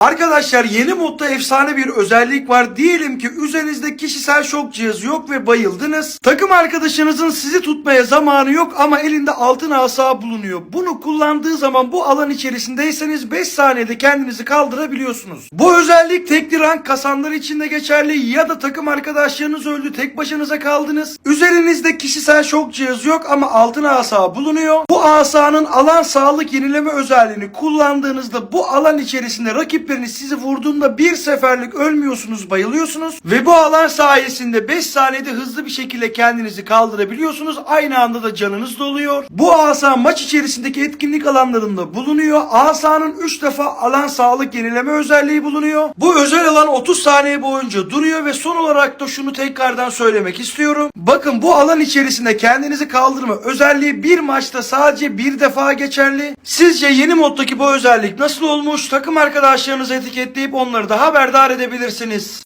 Arkadaşlar yeni modda efsane bir özellik var. Diyelim ki üzerinizde kişisel şok cihazı yok ve bayıldınız. Takım arkadaşınızın sizi tutmaya zamanı yok ama elinde altın asa bulunuyor. Bunu kullandığı zaman bu alan içerisindeyseniz 5 saniyede kendinizi kaldırabiliyorsunuz. Bu özellik tekli rank kasanlar için de geçerli ya da takım arkadaşlarınız öldü tek başınıza kaldınız. Üzerinizde kişisel şok cihazı yok ama altın asa bulunuyor. Bu asanın alan sağlık yenileme özelliğini kullandığınızda bu alan içerisinde rakipleriniz sizi vurduğunda bir seferlik ölmüyorsunuz bayılıyorsunuz ve bu alan sayesinde 5 saniyede hızlı bir şekilde kendinizi kaldırabiliyorsunuz. Aynı anda da canınız doluyor. Bu asa maç içerisindeki etkinlik alanlarında bulunuyor. Asanın 3 defa alan sağlık yenileme özelliği bulunuyor. Bu özel alan 30 saniye boyunca duruyor ve son olarak da şunu tekrardan söylemek istiyorum. Bakın bu alan içerisinde kendinizi kaldırma özelliği bir maçta sadece bir defa geçerli. Sizce yeni moddaki bu özellik nasıl olmuş? Takım arkadaşlarınızı etiketleyip onları da haberdar edebilirsiniz.